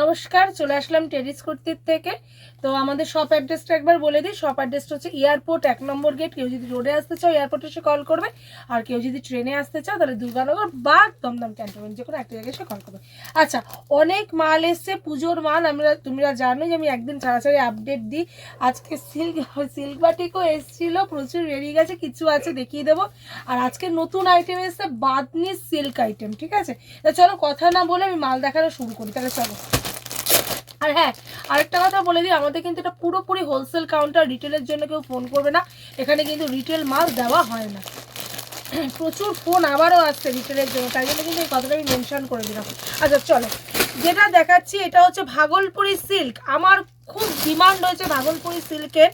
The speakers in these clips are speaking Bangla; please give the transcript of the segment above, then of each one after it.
নমস্কার, চলে আসলাম টেরিস কুর্তির থেকে। তো আমাদের শপ অ্যাড্রেসটা একবার বলে দিই। শপ অ্যাড্রেসটা হচ্ছে এয়ারপোর্ট এক নম্বর গেট কেউ যদি রোডে আসতে চাও এয়ারপোর্টে এসে কল করবে। আর কেউ যদি ট্রেনে আসতে চাও, তাহলে দুর্গানগর বা দমদম ক্যান্টনমেন্ট যে কোনো একটা জায়গায় এসে কল করবে। আচ্ছা অনেক মাল এসছে, পুজোর মাল। আমরা, তোমরা জানো যে আমি একদিন ছাড়াছাড়ি আপডেট দিই। আজকে সিল্ক সিল্ক বাটিকও এসেছিল, প্রচুর বেরিয়ে গেছে, কিছু আছে দেখিয়ে দেবো। আর আজকে নতুন আইটেম এসছে, বাদনি সিল্ক আইটেম ঠিক আছে? তা চলো কথা না বলে আমি মাল দেখানো শুরু করি, তাহলে চলো। আর হ্যাঁ আরেকটা কথা বলে দিই, আমাদের কিন্তু এটা পুরোপুরি হোলসেল কাউন্টার রিটেলের জন্য কেউ ফোন করবে না। এখানে কিন্তু রিটেল মাল দেওয়া হয় না। প্রচুর ফোন আবারও আসছে রিটেলের জন্য, তাই জন্য কিন্তু এই কথাটা আমি মেনশন করে দিলাম। আচ্ছা চলো। যেটা দেখাচ্ছি, এটা হচ্ছে ভাগলপুরি সিল্ক আমার খুব ডিমান্ড হয়েছে ভাগলপুরি সিল্কের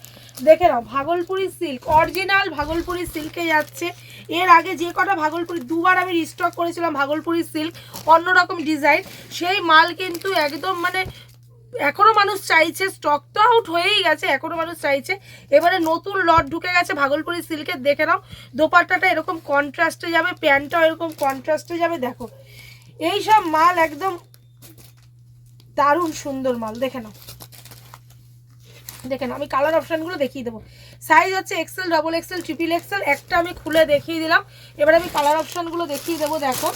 দেখে নাও, ভাগলপুরি সিল্ক অরিজিনাল ভাগলপুরি সিল্কে যাচ্ছে। এর আগে যে কটা ভাগলপুরি, দুবার আমি রিস্টক করেছিলাম ভাগলপুরি সিল্ক অন্যরকম ডিজাইন সেই মাল কিন্তু একদম মানে এখনও মানুষ চাইছে স্টক তো আউট হয়েই গেছে, এখনও মানুষ চাইছে। এবারে নতুন লট ঢুকে গেছে, ভাগলপুরি সিল্কের, দেখে নাও। দোপাট্টাটা এরকম কন্ট্রাস্টে যাবে প্যান্টটাও এরকম কন্ট্রাস্টে যাবে, দেখো। এই সব মাল একদম দারুণ সুন্দর মাল, দেখে নাও। দেখে নাও, আমি কালার অপশানগুলো দেখিয়ে দেবো। সাইজ হচ্ছে XL double XL triple XL একটা আমি খুলে দেখিয়ে দিলাম। এবার আমি কালার অপশানগুলো দেখিয়ে দেবো, দেখো।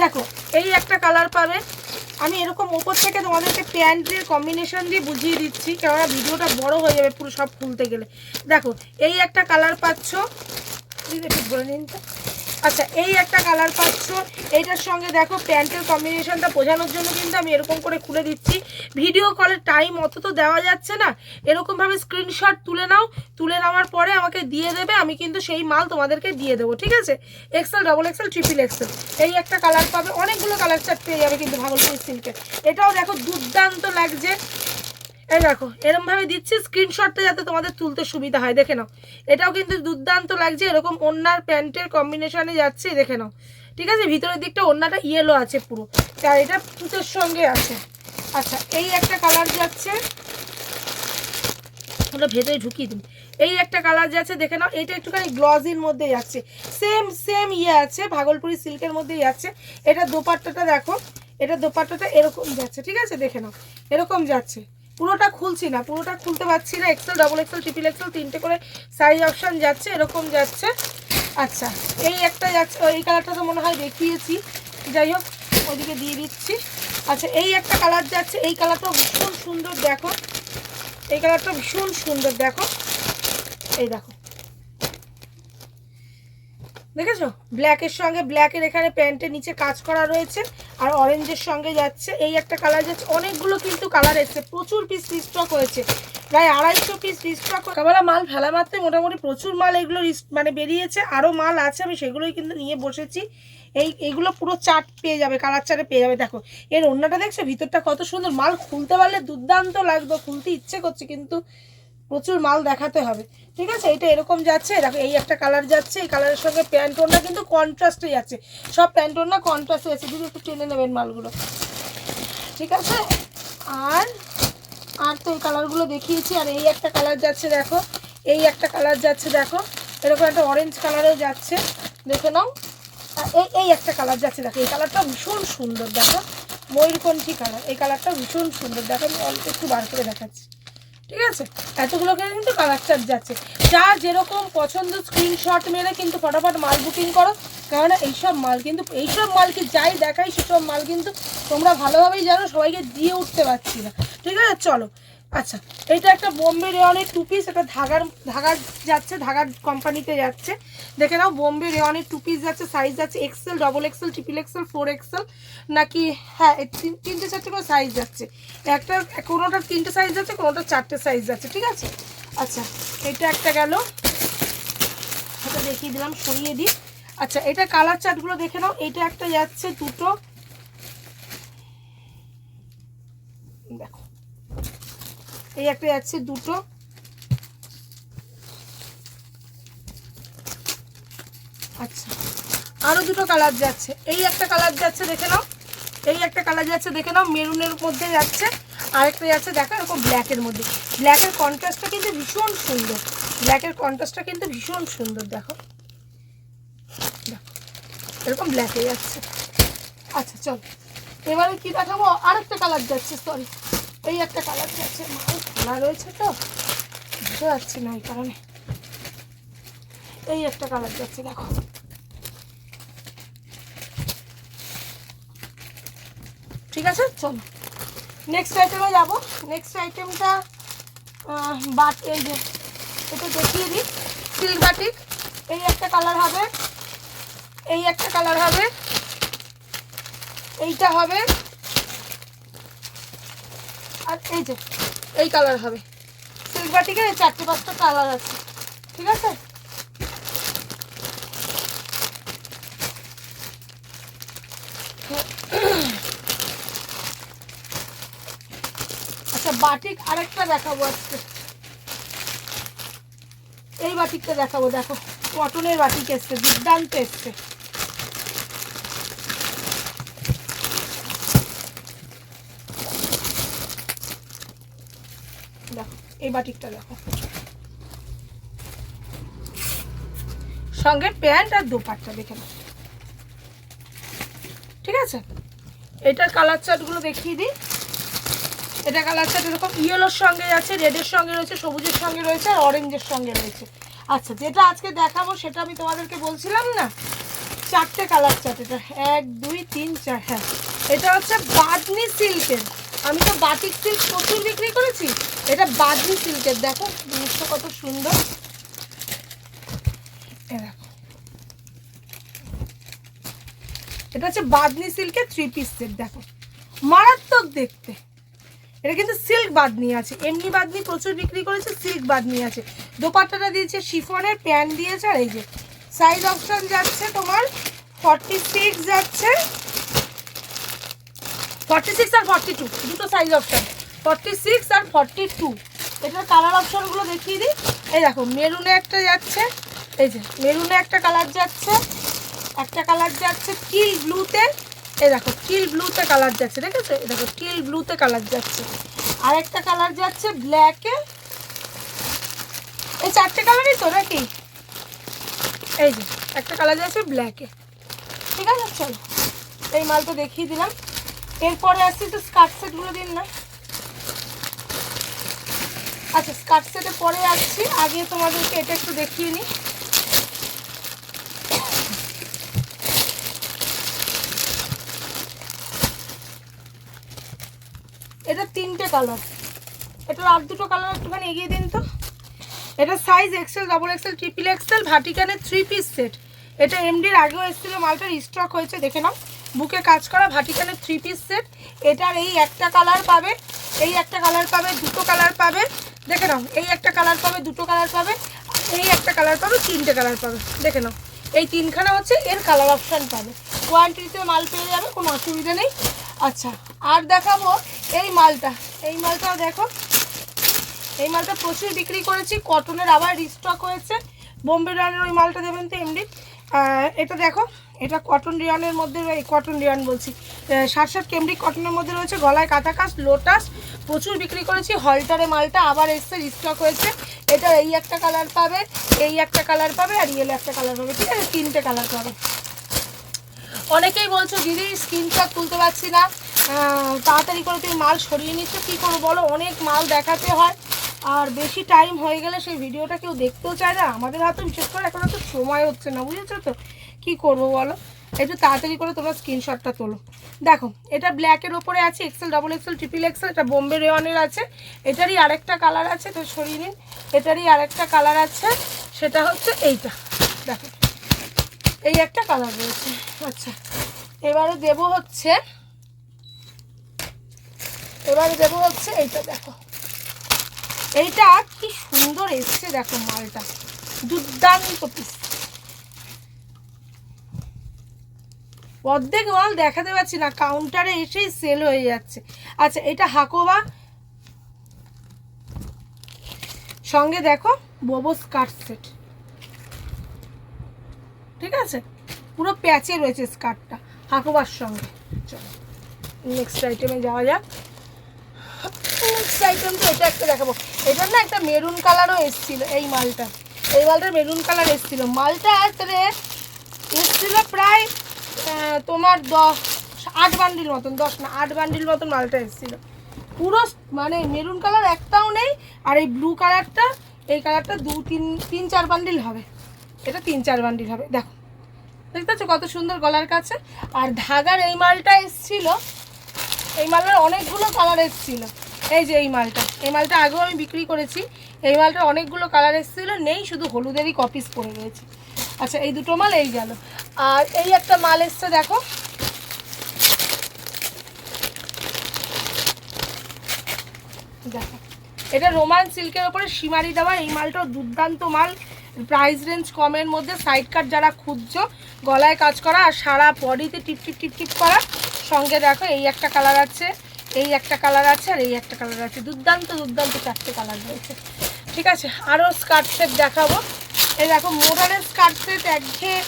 দেখো, এই একটা কালার পাবে। আমি এরকম ওপর থেকে তোমাদেরকে প্যান্টের কম্বিনেশন দিয়ে বুঝিয়ে দিচ্ছি, কেননা ভিডিওটা বড় হয়ে যাবে পুরো সব খুলতে গেলে। দেখো, এই একটা কালার পাচ্ছ। বলে নিন তো। আচ্ছা এই একটা কালার পাচ্ছ। এইটার সঙ্গে দেখো প্যান্টের কম্বিনেশনটা বোঝানোর জন্য কিন্তু আমি এরকম করে খুলে দিচ্ছি। ভিডিও কলের টাইম অত তো দেওয়া যাচ্ছে না। এরকমভাবে স্ক্রিনশট তুলে নাও। তুলে নেওয়ার পরে আমাকে দিয়ে দেবে, আমি কিন্তু সেই মাল তোমাদেরকে দিয়ে দেবো, ঠিক আছে? XL double XL triple XL এই একটা কালার পাবে, অনেকগুলো কালার চার্ট পেয়ে যাবে কিন্তু ভাগলপুর সিল্কের এটাও দেখো দুর্দান্ত লাগছে। এই দেখো এরকম ভাবে দিচ্ছি স্ক্রিনশটটা যাতে তোমাদের তুলতে সুবিধা হয়। দেখে নাও। এটাও কিন্তু দুর্দান্ত লাগছে, এরকম ওন্নার প্যান্টের কম্বিনেশনে যাচ্ছে, দেখে নাও। ঠিক আছে? ভিতরের দিকটা ওন্নাটা ইয়েলো আছে পুরো। আর এটা তুতের সঙ্গে আছে। আচ্ছা এই একটা কালার যাচ্ছে। ওটা ভেতরে ঢুকিয়ে দিন। এই একটা কালার যাচ্ছে, দেখে নাও। এটা একটুখানি গ্লজির মধ্যে যাচ্ছে। সেম সেম ইয়ে আছে, ভাগলপুরি সিল্কের মধ্যেই যাচ্ছে। এটা দোপাট্টাটা দেখো। এটা দোপাট্টাটা এরকম যাচ্ছে, ঠিক আছে? দেখে নাও। এরকম যাচ্ছে। পুরোটা খুলছি না, পুরোটা খুলতে পারছি না XL double XL triple XL তিনটে করে সাইজ অপশান যাচ্ছে, এরকম যাচ্ছে। আচ্ছা এই একটা যাচ্ছে এই কালারটা তো মনে হয় দেখিয়েছি। যাই হোক ওদিকে দিয়ে দিচ্ছি। আচ্ছা এই একটা কালার যাচ্ছে, এই কালারটা ভীষণ সুন্দর, দেখো। এই কালারটা ভীষণ সুন্দর, দেখো। এই দেখো। দেখেছ? ব্ল্যাকের সঙ্গে ব্ল্যাকের এখানে প্যান্টের নিচে কাজ করা রয়েছে। আর অরেঞ্জের সঙ্গে যাচ্ছে। এই একটা কালার যাচ্ছে। অনেকগুলো কিন্তু কালার এসছে। প্রচুর পিস রিস্টক হয়েছে। প্রায় আড়াইশো পিস রিস্টক কাবালা মাল ফেলা মারতে মোটামুটি প্রচুর মাল এগুলো মানে বেরিয়েছে। আরও মাল আছে, আমি সেগুলোই কিন্তু নিয়ে বসেছি। এই এগুলো পুরো চাট পেয়ে যাবে কালার চাটে পেয়ে যাবে। দেখো, এর অন্যটা দেখছ? ভিতরটা কত সুন্দর। মাল খুলতে পারলে দুর্দান্ত লাগবে। খুলতে ইচ্ছে করছে কিন্তু প্রচুর মাল দেখাতে হবে। ঠিক আছে? এটা এরকম যাচ্ছে দেখো এই একটা কালার যাচ্ছে, এই কালারের সঙ্গে প্যান্ট ওড়না কিন্তু কন্ট্রাস্টে যাচ্ছে। সব প্যান্ট ওড়না কন্ট্রাস্টে যাচ্ছে। দিদি, একটু টেনে নেবেন মালগুলো। ঠিক আছে? আর আর তো এই কালারগুলো দেখিয়েছি। আর এই একটা কালার যাচ্ছে, দেখো। এই একটা কালার যাচ্ছে, দেখো। এরকম একটা অরেঞ্জ কালারেও যাচ্ছে। দেখে নাও। এই এই একটা কালার যাচ্ছে, দেখো। এই কালারটা ভীষণ সুন্দর, দেখো। ময়ূরকণ্ঠী কালার এই কালারটা ভীষণ সুন্দর। দেখো, আমি অল্প একটু বার করে দেখাচ্ছি। ঠিক আছে? এতগুলো কিনে কিন্তু কালার চার্জ যাচ্ছে। যা যেরকম পছন্দ স্ক্রিনশট মেরে কিন্তু ফটাফট মাল বুকিং করো। কেননা এইসব মাল কিন্তু, এইসব মালকে যাই দেখাই, সেসব মাল কিন্তু তোমরা ভালোভাবেই জানো, সবাইকে দিয়ে উঠতে পারছি না। ঠিক আছে? চলো। আচ্ছা এটা একটা বোম্বে রেওয়ানের টু পিস এটা ধাগার ধাগার যাচ্ছে, ধাগার কোম্পানিতে যাচ্ছে। দেখে নাও, বোম্বে রেওয়ানের টু পিস যাচ্ছে সাইজ যাচ্ছে XL double XL triple XL four XL নাকি হ্যাঁ তিনটে চারটে করে সাইজ যাচ্ছে। একটা, কোনোটার তিনটে সাইজ যাচ্ছে, কোনোটার চারটে সাইজ যাচ্ছে, ঠিক আছে? আচ্ছা এটা একটা গেল। এটা দেখিয়ে দিলাম, সরিয়ে দিই। আচ্ছা এটা কালার চার্টগুলো দেখে নাও এটা একটা যাচ্ছে দুটো। দেখো এই একটা যাচ্ছে দুটো। আচ্ছা আরও দুটো কালার যাচ্ছে। এই একটা কালার যাচ্ছে, দেখে নাও। এই একটা কালার যাচ্ছে, দেখে নাও। মেরুনের মধ্যে যাচ্ছে। আরেকটা যাচ্ছে, দেখো, এরকম ব্ল্যাকের মধ্যে। ব্ল্যাকের কন্ট্রাস্টটা কিন্তু ভীষণ সুন্দর। ব্ল্যাকের কন্ট্রাস্টটা কিন্তু ভীষণ সুন্দর, দেখো। দেখো, এরকম ব্ল্যাকে যাচ্ছে। আচ্ছা চল। এবারে কি দেখাবো? আরেকটা কালার যাচ্ছে সরি এই একটা কালার যাচ্ছে মাল। খোলা রয়েছে তো? বুঝতে পারছি না এই কারণে। এই একটা কালার যাচ্ছে, দেখো। ঠিক আছে? চলো। নেক্সট আইটেমে যাব। নেক্সট আইটেমটা বাট, এই যে, এটা দেখিয়ে দিই। সিল্ক বাটিক এই একটা কালার হবে। এই একটা কালার হবে। এইটা হবে আর এই যে, এই কালার হবে। সিল্ক বাটিকের এই চারটে পাঁচটা কালার আছে, ঠিক আছে? আচ্ছা বাটিক আরেকটা দেখাবো আজকে। এই বাটিকটা দেখাবো, দেখো কটনের বাটিক এসছে দুর্দান্ত এসছে দেখো এই বাটিকটা দেখো। সঙ্গে প্যান্ট আর দোপাট্টা দেখে নাও। ঠিক আছে? এটার কালার চার্টগুলো দেখিয়ে দিই। এটা কালার চার্ট এরকম ইয়েলোর সঙ্গে আছে রেডের সঙ্গে রয়েছে, সবুজের সঙ্গে রয়েছে আর অরেঞ্জের সঙ্গে রয়েছে। আচ্ছা যেটা আজকে দেখাবো সেটা আমি তোমাদেরকে বলছিলাম না? চারটে কালার চার্ট এটা এক, দুই, তিন, চার হ্যাঁ। এটা হচ্ছে বাদনি সিল্কের আমি তো বাটিক সিল্ক প্রচুর বিক্রি করেছি। এটা বাদনি সিল্কের, দেখো, জিনিসটা কত সুন্দর। দেখো। এটা হচ্ছে বাদনি সিল্কের থ্রি পিস সেট দেখো। মারাত্মক দেখতে। এটা কিন্তু সিল্ক বাদনি আছে। এমনি বাদনি প্রচুর বিক্রি করেছে সিল্ক বাদনি আছে। দোপাট্টাটা দিয়েছে শিফনের, প্যান্ট দিয়েছে, আর এই যে সাইজ অপশন যাচ্ছে তোমার ফর্টি সিক্স যাচ্ছে। ফর্টি সিক্স আর ফর্টি টু দুটো সাইজ অপশন ফর্টি সিক্স আর ফর্টি টু এটার কালার অপশনগুলো দেখিয়ে দিই। এই দেখো মেরুনে একটা যাচ্ছে, এই যে মেরুনে একটা কালার যাচ্ছে, একটা কালার যাচ্ছে টিল ব্লুতে এই দেখো টিল ব্লুতে কালার যাচ্ছে দেখেছ এই দেখো টিল ব্লুতে কালার যাচ্ছে। আরেকটা কালার যাচ্ছে ব্ল্যাকে এই চারটে কালারই তো নাকি? এই যে, একটা কালার যাচ্ছে ব্ল্যাকে ঠিক আছে, চলো। এই মাল তো দেখিয়ে দিলাম। এরপরে আসছি তো স্কার্ট সেটগুলো দিন না। আচ্ছা স্কার্ট সেটে পরে আসছি। আগে তোমাদেরকে এটা একটু দেখিয়ে নিই। এটা তিনটে কালার। এটার আর দুটো কালার একটুখানি এগিয়ে দিন তো। এটা size XL double XL triple XL ভাটিকানের three piece set এটা এমডির আগেও এসেছিল, মালটার স্টক হয়েছে, দেখে নাও। বুকে কাজ করা ভাটিকানের থ্রি পিস সেট এটার এই একটা কালার পাবে। এই একটা কালার পাবে, দুটো কালার পাবে। দেখে নাও, এই একটা কালার পাবে, দুটো কালার পাবে, এই একটা কালার পাবে, তিনটে কালার পাবে। দেখে নাও, এই তিনখানা হচ্ছে এর কালার অপশান পাবে। কোয়ান্টিটিতে মাল পেয়ে যাবে, কোনো অসুবিধা নেই। আচ্ছা আর দেখাবো এই মালটা। এই মালটাও দেখো, এই মালটা প্রচুর বিক্রি করেছি কটনের আবার রিস্টক হয়েছে। বোম্বে রিয়ানের ওই মালটা দেবেন তো এমডি এটা দেখো, এটা কটন রিয়ানের মধ্যে কটন রিয়ান বলছি। ষাট ষাট কেমডি কটনের মধ্যে রয়েছে গলায় কাঁথা কাজ লোটাস প্রচুর বিক্রি করেছি। হলটারে মালটা আবার এসছে রিস্টক হয়েছে। এটা এই একটা কালার পাবে, এই একটা কালার পাবে, আর ইয়েলো একটা কালার পাবে, ঠিক আছে? তিনটে কালার পাবে। অনেকেই বলছো, দিদি স্ক্রিনশট তুলতে পারছি না। তাড়াতাড়ি করে তুমি মাল সরিয়ে নিচ্ছ, কী করব বলো? অনেক মাল দেখাতে হয়। আর বেশি টাইম হয়ে গেলে সেই ভিডিওটা কেউ দেখতেও চায় না। আমাদের হাতে বিশেষ করে এখন তো সময় হচ্ছে না, বুঝেছ তো? কী করব বলো? একটু তাড়াতাড়ি করে তোমরা স্ক্রিনশটটা তোলো। দেখো, এটা ব্ল্যাকের ওপরে আছে XL double XL triple XL এটা বোম্বে রেওয়ানের আছে। এটারই আরেকটা কালার আছে তো সরিয়ে নিন। এটারই আরেকটা কালার আছে, সেটা হচ্ছে এইটা। দেখো, এই একটা কালার রয়েছে। আচ্ছা এবারে দেব হচ্ছে, এবারে দেব হচ্ছে এইটা, দেখো। এইটা কি সুন্দর এসছে, দেখো মালটা। দুর্দান্ত পিস অর্ধেক মাল দেখাতে পাচ্ছি না কাউন্টারে এসেই সেল হয়ে যাচ্ছে। আচ্ছা এটা হাকোবা। সঙ্গে দেখো বোবো স্কার্ট সেট ঠিক আছে? পুরো প্যাচে রয়েছে স্কার্টটা হাকোবার সঙ্গে। চলো নেক্সট আইটেমে যাওয়া যাক। নেক্সট আইটেম তো এটা একটা দেখাবো। এটার না একটা মেরুন কালারও এসছিল এই মালটা। এই মালটার মেরুন কালার এসছিল। মালটা আসলে এসছিল প্রায় তোমার দশ, আট বান্ডিল মতন, দশ না, আট বান্ডিল মতন মালটা এসেছিল। পুরো মানে মেরুন কালার একটাও নেই, আর এই ব্লু কালারটা, এই কালারটা দু, তিন তিন, চার বান্ডিল হবে। এটা তিন, চার বান্ডিল হবে। দেখো, দেখতে পাচ্ছ কত সুন্দর গলার কাছে। আর ধাগার এই মালটা এসছিল, এই মালটার অনেকগুলো কালার এসছিল। এই যে এই মালটা। এই মালটা আগেও আমি বিক্রি করেছি। এই মালটার অনেকগুলো কালার এসছিল, নেই, শুধু হলুদেরই কপিস পড়ে রয়েছে। আচ্ছা এই দুটো মাল, এই গেল। আর এই একটা মাল এসছে, দেখো। দেখো। এটা রোমান সিল্কের ওপরে সীমারি দেওয়া, এই মালটাও দুর্দান্ত মাল। প্রাইস রেঞ্জ কমের মধ্যে সাইড কাট যারা খুঁজছো, গলায় কাজ করা আর সারা বডিতে টিপ টিপ টিপ টিপ করা। সঙ্গে দেখো, এই একটা কালার আছে। এই একটা কালার আছে আর এই একটা কালার আছে। দুর্দান্ত দুর্দান্ত চারটে কালার রয়েছে। ঠিক আছে আরও স্কার্ট সেট দেখাবো। এই দেখো মোডালের স্কার্ট সেট একঘেয়ে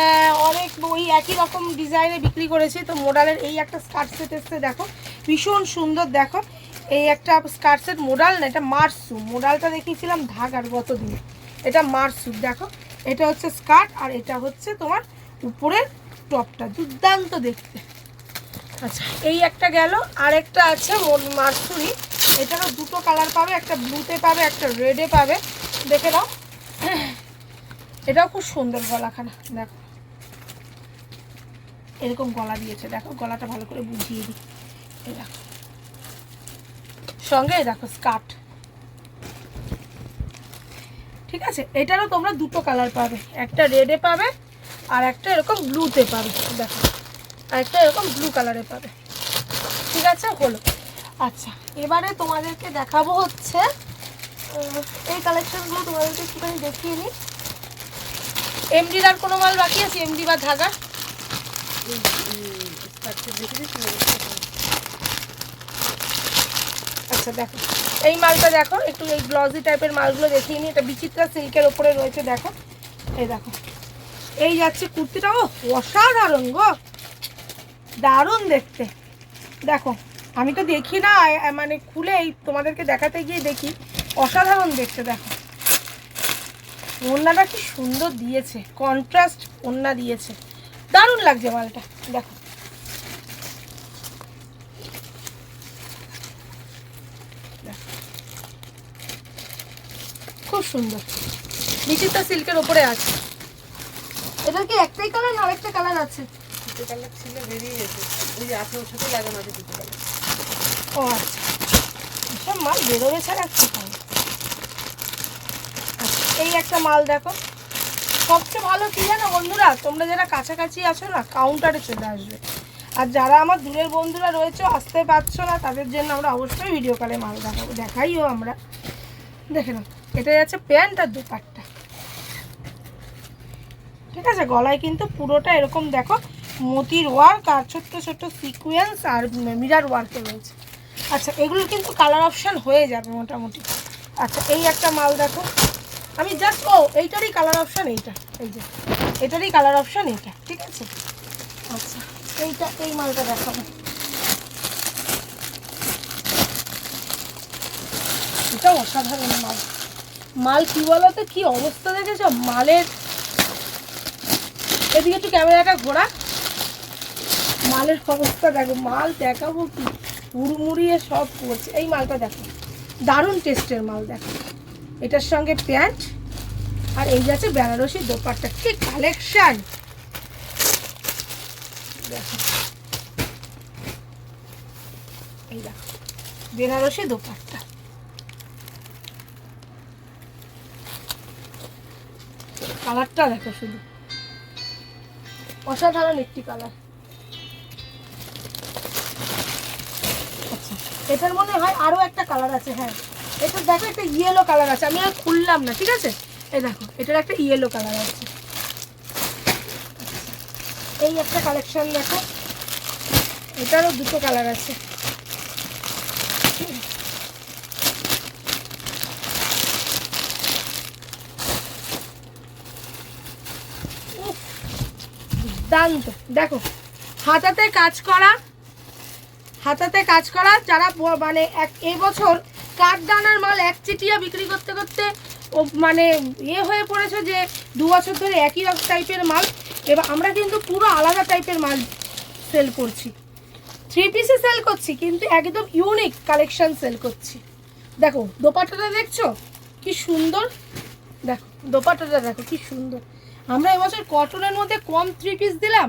আহ, অনেক ওই একই রকম ডিজাইনে বিক্রি করেছি। তো মোডালের এই একটা স্কার্ট সেট এসছে দেখো। ভীষণ সুন্দর দেখো। এই একটা স্কার্ট সেট মোডাল না এটা মার্সু মোডালটা দেখিয়েছিলাম ধাগার গত দিনে। এটা মার্সু দেখো। এটা হচ্ছে স্কার্ট আর এটা হচ্ছে তোমার উপরের টপটা দুর্দান্ত দেখতে। আচ্ছা এই একটা গেল আর একটা আছে মোর- মার্সুরি এটারও দুটো কালার পাবে, একটা ব্লুতে পাবে, একটা রেডে পাবে। দেখে নাও। এটাও খুব সুন্দর গলাখানা, দেখো। এরকম গলা দিয়েছে, দেখো, গলাটা ভালো করে বুঝিয়ে দিই। দেখো। সঙ্গে দেখো স্কার্ট। ঠিক আছে, এটারও তোমরা দুটো কালার পাবে, একটা রেডে পাবে, আর একটা এরকম ব্লুতে পাবে, দেখো। একটা এরকম ব্লু কালারে পাবে। ঠিক আছে? হলো। আচ্ছা এবারে তোমাদেরকে দেখাবো হচ্ছে এই কালেকশনগুলো তোমাদেরকে একটুখানি দেখিয়ে নিই। এমডির আর কোনো মাল বাকি আছে? এমডি বা ধাগা আচ্ছা দেখো। এই মালটা দেখো, একটু এই গ্লজি টাইপের মালগুলো দেখিয়ে নিই। এটা বিচিত্রা সিল্কের ওপরে রয়েছে, দেখো। এই দেখো। এই যাচ্ছে কুর্তিটা ও অসাধারণ গো। দারুণ দেখতে। দেখো, আমি তো দেখি না মানে খুলে এই তোমাদেরকে দেখাতে গিয়ে দেখি। অসাধারণ দেখতে, দেখো। ওড়নাটা কি সুন্দর দিয়েছে কন্ট্রাস্ট ওড়না দিয়েছে। দারুণ লাগছে মালটা, দেখো। খুব সুন্দর। বিচিত্রা সিল্কের ওপরে আছে। এটা কি একটাই কালার না আরেকটা কালার আছে? বেরিয়ে গেছে। ও আচ্ছা। মাল আচ্ছা এই একটা মাল দেখো। সবচেয়ে ভালো বন্ধুরা? তোমরা যারা কাছাকাছি আছো না কাউন্টারে চলে আসবে। আর যারা আমার দূরের বন্ধুরা রয়েছে, আসতে পারছ না, তাদের জন্য আমরা অবশ্যই ভিডিও কলে মাল দেখাবো। দেখাইও আমরা। দেখে নাও এটা যাচ্ছে প্যান্ট আর দুপাট্টা। ঠিক আছে, গলায় কিন্তু পুরোটা এরকম দেখো মতির ওয়ার্ক আর ছোট্ট ছোট্ট সিকুয়েন্স আর মিরার ওয়ার্কে রয়েছে। আচ্ছা এগুলোর কিন্তু কালার অপশান হয়ে যাবে মোটামুটি। আচ্ছা এই একটা মাল দেখো। আমি জাস্ট ও, এইটারই কালার অপশান এইটা, এই যে, এটারই কালার অপশান এইটা, ঠিক আছে? আচ্ছা এইটা, এই মালটা দেখাবো। এটা অসাধারণ মাল। মাল কি বলতো? কি অবস্থা দেখেছ? মালের এদিকে একটু ক্যামেরাটা ঘোরা। মালের অবস্থা দেখো, মাল দেখাবো কি? হুড়মুড়িয়ে সব করছে। এই মালটা দেখো, দারুণ টেস্টের মাল দেখো। এটার সঙ্গে প্যান্ট, আর এই যাচ্ছে বেনারসি দোপাট্টা। কি কালেকশান দেখো। এই দেখো, বেনারসি দোপাট্টা। কালারটা দেখো শুধু। অসাধারণ একটি কালার। এটার মনে হয় আরও একটা কালার আছে হ্যাঁ। এটা দেখো, একটা ইয়েলো কালার আছে। আমি আর খুললাম না, ঠিক আছে? এই দেখো, এটার একটা ইয়েলো কালার আছে। এই একটা কালেকশন দেখো। এটারও দুটো কালার আছে। দেখো, হাতাতে কাজ করা হাতাতে কাজ করা, যারা মানে এক এবছর কাঠদানার মাল এক চিটিয়া বিক্রি করতে করতে ও মানে ইয়ে হয়ে পড়েছে যে দু বছর ধরে একই রকম টাইপের মাল। এবার আমরা কিন্তু পুরো আলাদা টাইপের মাল সেল করছি। থ্রি পিসে সেল করছি, কিন্তু একদম ইউনিক কালেকশন সেল করছি। দেখো, দোপাট্টাটা দেখছ? কি সুন্দর। দেখো, দোপাট্টাটা দেখো, কি সুন্দর। আমরা এবছর কটনের মধ্যে কম থ্রি পিস দিলাম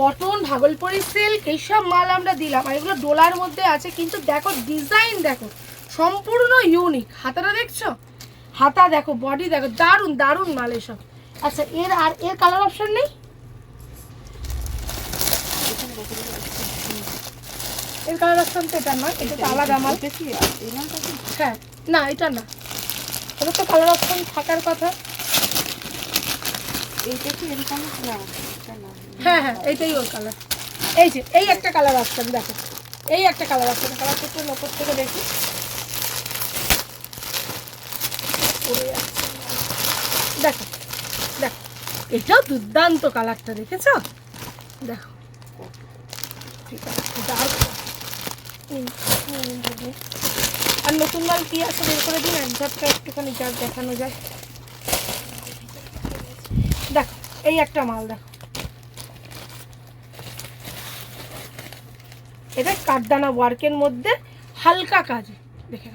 কটন ভাগলপুরি সিল্ক এইসব মাল আমরা দিলাম। আর এগুলো ডোলার মধ্যে আছে কিন্তু দেখো ডিজাইন দেখো সম্পূর্ণ ইউনিক হাতাটা দেখছ? হাতা দেখো বডি দেখো দারুণ দারুণ মাল এসব। আচ্ছা এর আর এর কালার অপশন নেই? এর কালার অপশন তো এটা না এটা তো আলাদা মাল? হ্যাঁ না এটা না। এটা তো কালার অপশন থাকার কথা। এইটা কি? এরকম না। হ্যাঁ হ্যাঁ এইটাই ওর কালার এই যে, এই একটা কালার অপশন দেখো। এই একটা কালার অপশন কালারটা একটু নকর থেকে দেখি। দেখো দেখো, এটাও দুর্দান্ত কালারটা দেখেছ? দেখো। ঠিক আছে। আর নতুন মাল কি আছে? বের করে দিন এক ঝটকা একটুখানি যার দেখানো যায়। দেখো, এই একটা মাল, দেখো। এটা কাঠদানা ওয়ার্কের মধ্যে হালকা কাজ। দেখে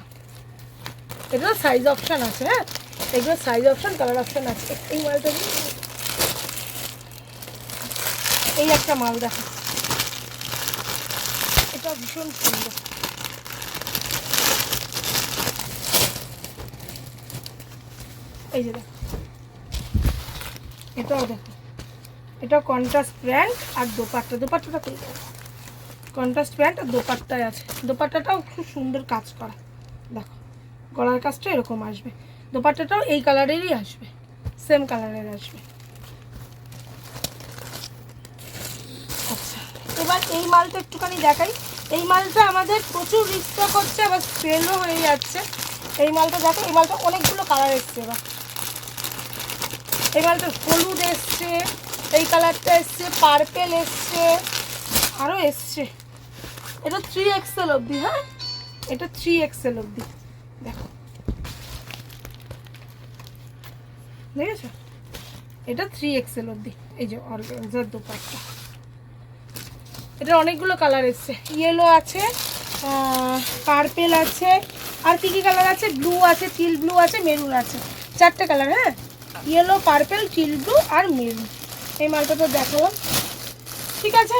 এটা সাইজ অপশান আছে হ্যাঁ? এগুলো সাইজ অপশন কালার অপশন আছে। এই মালটা। এই একটা মাল দেখা। এটা ভীষণ সুন্দর। এই যে দেখো। এটাও দেখো। এটা কন্ট্রাস্ট ব্র্যান্ড আর দোপাট্টা। দোপাট্টাটা পেয়ে কন্ট্রাস্ট প্যান্ট আর দোপাট্টায় আছে। দোপাট্টাটাও খুব সুন্দর কাজ করা। দেখো, গলার কাজটা এরকম আসবে। দোপাট্টাটাও এই কালারেরই আসবে। সেম কালারের আসবে। আচ্ছা এবার এই মালটা একটুখানি দেখাই। এই মালটা আমাদের প্রচুর রিস্টক হচ্ছে আবার সেলও হয়ে যাচ্ছে। এই মালটা দেখো, এই মালটা অনেকগুলো কালার এসছে এবার। এই মালটা হলুদ এসছে, এই কালারটা এসছে পার্পেল এসছে আরও এসছে। এটা থ্রি এক্সেল অবধি হ্যাঁ? এটা থ্রি এক্সেল অবধি। দেখো। দেখেছ? এটা থ্রি এক্সেল অবধি। এই যে অর্গানজার দোপাট্টা। এটা অনেকগুলো কালার এসছে। ইয়েলো আছে পার্পেল আছে, আর কি কি কালার আছে? ব্লু আছে চিল ব্লু আছে মেরুন আছে। চারটে কালার হ্যাঁ? ইয়েলো পার্পেল চিল ব্লু আর মেরুন এই মালটা তো দেখালাম। ঠিক আছে?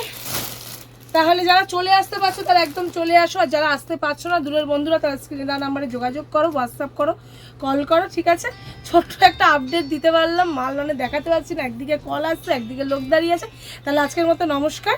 তাহলে যারা চলে আসতে পারছ, তারা একদম চলে আসো। আর যারা আসতে পারছ না, দূরের বন্ধুরা, তারা স্ক্রিনে দেওয়া নাম্বারে যোগাযোগ করো হোয়াটসঅ্যাপ করো কল করো, ঠিক আছে? ছোট্ট একটা আপডেট দিতে পারলাম, মাল মানে দেখাতে পারছি না। একদিকে কল আসছে, একদিকে লোক দাঁড়িয়ে আছে। তাহলে আজকের মতো নমস্কার।